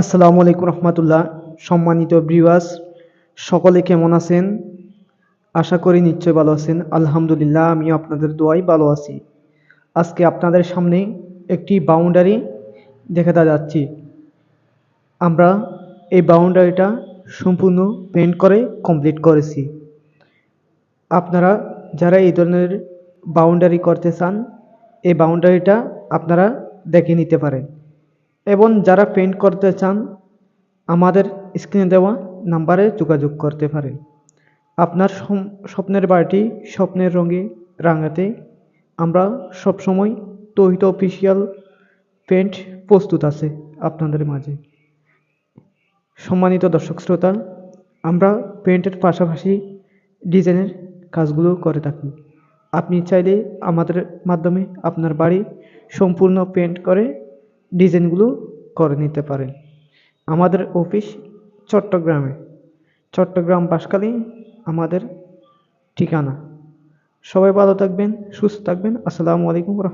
আসসালামু আলাইকুম রহমতুল্লাহ। সম্মানিত ব্রিওয়াস সকলে কেমন আছেন? আশা করি নিশ্চয় ভালো আছেন। আলহামদুলিল্লাহ, আমিও আপনাদের দোয়াই ভালো আছি। আজকে আপনাদের সামনে একটি বাউন্ডারি দেখাতে যাচ্ছি। আমরা এই বাউন্ডারিটা সম্পূর্ণ পেন্ট করে কমপ্লিট করেছি। আপনারা যারা এই ধরনের বাউন্ডারি করতে চান, এই বাউন্ডারিটা আপনারা দেখে নিতে পারেন। এবং যারা পেন্ট করতে চান, আমাদের স্ক্রিনে দেওয়া নাম্বারে যোগাযোগ করতে পারেন। আপনার স্বপ্নের বাড়িটি স্বপ্নের রঙে রাঙাতে আমরা সবসময় তহিত অফিসিয়াল পেন্ট প্রস্তুত আছে আপনাদের মাঝে। সম্মানিত দর্শক শ্রোতা, আমরা পেন্টের পাশাপাশি ডিজাইনের কাজগুলো করে থাকি। আপনি চাইলে আমাদের মাধ্যমে আপনার বাড়ি সম্পূর্ণ পেন্ট করে ডিজাইনগুলো করে নিতে পারেন। আমাদের অফিস চট্টগ্রামে। চট্টগ্রাম বাসকালী আমাদের ঠিকানা। সবাই ভালো থাকবেন, সুস্থ থাকবেন। আসসালামু আলাইকুম